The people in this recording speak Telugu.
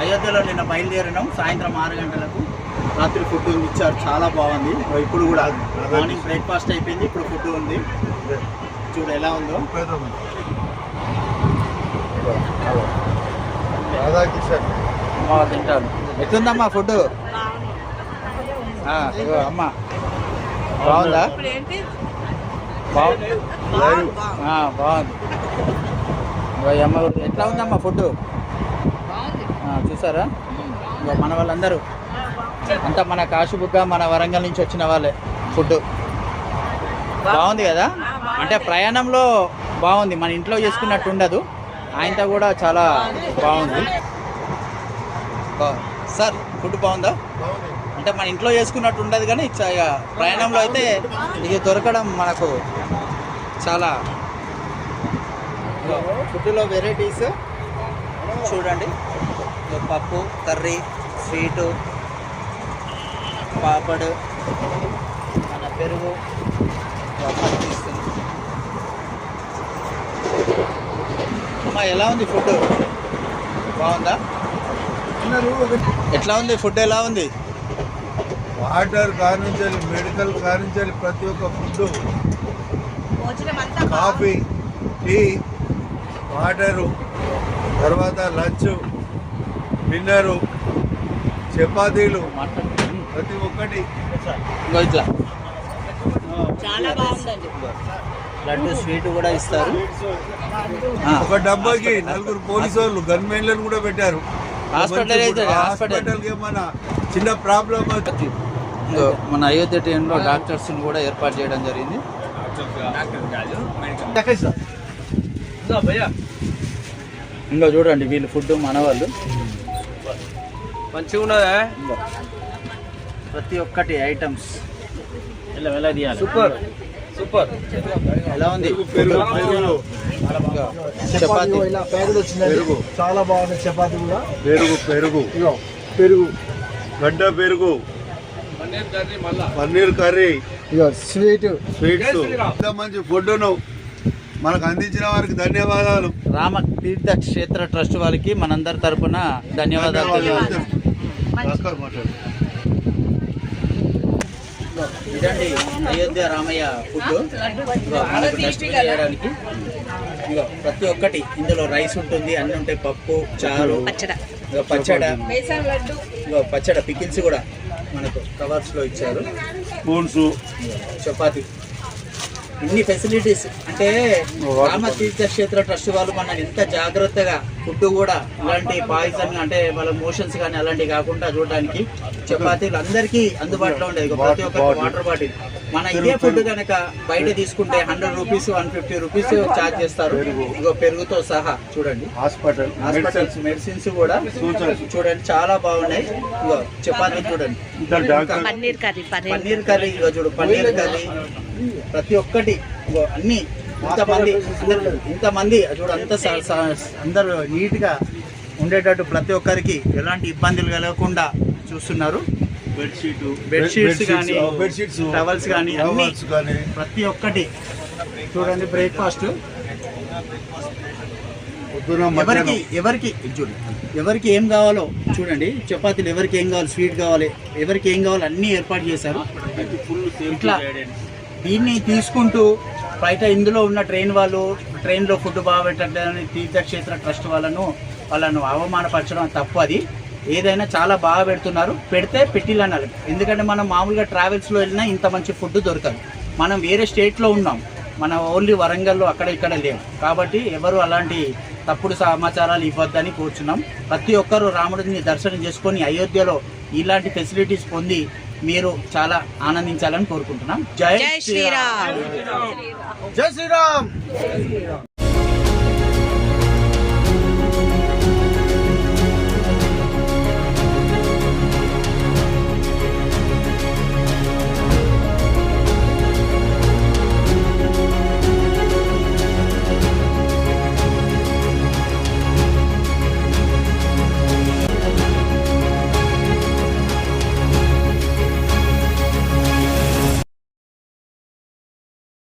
అయోధ్యలో నిన్న బయలుదేరినాం. సాయంత్రం ఆరు గంటలకు రాత్రి ఫుడ్ ఇచ్చారు. చాలా బాగుంది. ఇప్పుడు కూడా మార్నింగ్ బ్రేక్ఫాస్ట్ అయిపోయింది. ఇప్పుడు ఫుడ్ ఉంది. చూడు ఎలా ఉందో. తింటాను. ఎట్లుందమ్మా ఫుడ్? అమ్మా. బాగుందా? బాగుంది. బాగుంది. అమ్మ ఎట్లా ఉందమ్మా ఫుడ్? చూసారా? మన వాళ్ళందరూ. అంతా మన కాశీబుగ్గ మన వరంగల్ నుంచి వచ్చిన వాళ్ళే ఫుడ్ బాగుంది కదా? అంటే ప్రయాణంలో బాగుంది. మన ఇంట్లో చేసుకున్నట్టు ఉండదు. ఆయనతో కూడా చాలా బాగుంది. సార్ ఫుడ్ బాగుందా? అంటే మన ఇంట్లో చేసుకున్నట్టు ఉండదు కానీ చ- ప్రయాణంలో అయితే ఇది దొరకడం మనకు చాలా ఫుడ్లో వెరైటీస్ చూడండి. పప్పు కర్రీ స్వీటు పాపడు మన పెరుగు అమ్మ ఎలా ఉంది ఫుడ్? బాగుందా? ఎట్లా ఉంది? ఫుడ్ ఎలా ఉంది? వాటర్ కానించాలి మెడికల్ కానించాలి ప్రతి ఒక్క ఫుడ్. కాఫీ టీ వాటరు తర్వాత లంచ్. డిన్నరు చపాతీలు ప్రతి ఒక్కటి. ఇంకో ఇట్లా. చాలా బాగుందండి. లడ్డు స్వీట్ కూడా ఇస్తారు. ఒక డబ్బాకి నలుగురు పోలీసు వాళ్ళు గన్మెన్లను కూడా పెట్టారు. హాస్పిటల్ హాస్పిటల్కి ఏమన్నా చిన్న ప్రాబ్లం మన అయోధ్య టీంలో డాక్టర్స్ కూడా ఏర్పాటు చేయడం జరిగింది. ఇంకా చూడండి వీళ్ళు ఫుడ్ మన వాళ్ళు. మంచిగా ఉన్నదా. ప్రతి ఒక్కటి ఐటమ్స్. సూపర్. సూపర్. ఎలా ఉంది? చపాతి. ఇలా ప్యాకెట్ వచ్చిందండి. పెరుగు. చాలా బాగుంది చపాతి కూడా. పెరుగు పెరుగు. ఇగో పెరుగు. గడ్డ పెరుగు. Paneer curry paneer curry. ఇగో స్వీట్. స్వీట్స్. ఇంత మంచి ఫుడ్ను మనకు అందించిన వారికి ధన్యవాదాలు. రామ తీర్థ క్షేత్ర ట్రస్ట్ వారికి మనందరి తరపున ధన్యవాదాలు ఇదండి అయోధ్య రామయ్య ఫుడ్ మనకు చేయడానికి. ఇగో ప్రతి ఒక్కటి ఇందులో రైస్ ఉంటుంది అన్ని ఉంటాయి పప్పు చారు పచ్చడ. ఇగో పచ్చడ. బేసన్ లడ్డు. ఇగో పచ్చడ పికిల్స్ కూడా మనకు కవర్స్లో ఇచ్చారు. స్పూన్స్. చపాతి. ఇన్ని ఫెసిలిటీస్ అంటే రామ తీర్థ క్షేత్ర ట్రస్ట్ వాళ్ళు మన ఎంత జాగ్రత్తగా ఫుడ్ కూడా ఇలాంటి పాయిజన్ అంటే వాళ్ళ మోషన్స్ కానీ అలాంటివి కాకుండా చూడడానికి చపాతీలు అందరికీ అందుబాటులో ఉండేది. ప్రతి ఒక్కరికి వాటర్ బాటిల్. మన ఇదే ఫుడ్ కనుక బయట తీసుకుంటే hundred rupees one fifty rupees charge చేస్తారు. ఇగో పెరుగుతో సహా. చూడండి. హాస్పిటల్ హాస్పిటల్స్ మెడిసిన్స్ కూడా చూడండి చాలా బాగున్నాయి. ఇగో చపాతీ చూడండి. పన్నీర్ కర్రీ పన్నీర్. కర్రీ ఇగో చూడు పన్నీర్ కర్రీ. ప్రతి ఒక్కటి ఇగో అన్ని ఇంతమంది అందరూ ఇంతమంది చూడు అంత అందరూ నీట్గా ఉండేటట్టు ప్రతి ఒక్కరికి ఎలాంటి ఇబ్బందులు కలగకుండా చూస్తున్నారు. బెడ్షీట్ బెడ్షీట్స్ కానీ బెడ్షీట్స్ టవల్స్ కానీ అన్ని ప్రతి ఒక్కటి. చూడండి బ్రేక్ఫాస్ట్. ఎవరికి ఎవరికి చూడండి ఎవరికి ఏం కావాలో చూడండి. చపాతీలు ఎవరికి ఏం కావాలి స్వీట్ కావాలి ఎవరికి ఏం కావాలో అన్నీ ఏర్పాటు చేశారు. ఇట్లా దీన్ని తీసుకుంటూ బయట ఇందులో ఉన్న ట్రైన్ వాళ్ళు ట్రైన్లో ఫుడ్ బాగా పెట్టట్లేదని తీర్థక్షేత్ర ట్రస్ట్ వాళ్ళను వాళ్ళను అవమానపరచడం తప్పు అది. ఏదైనా చాలా బాగా పెడుతున్నారు పెడితే పెట్టిల్లు అనాలి ఎందుకంటే మనం మామూలుగా ట్రావెల్స్లో వెళ్ళినా ఇంత మంచి ఫుడ్ దొరకదు. మనం వేరే స్టేట్లో ఉన్నాం. మన ఓన్లీ వరంగల్లో అక్కడ ఇక్కడ లేవు. కాబట్టి ఎవరు అలాంటి తప్పుడు సమాచారాలు ఇవ్వద్దని కోరుచున్నాం. ప్రతి ఒక్కరూ రాముడిని దర్శనం చేసుకొని అయోధ్యలో ఇలాంటి ఫెసిలిటీస్ పొంది మీరు చాలా ఆనందించాలని కోరుకుంటున్నాం. జై జై శ్రీరామ్. శ్రీరామ్. జై శ్రీరామ్.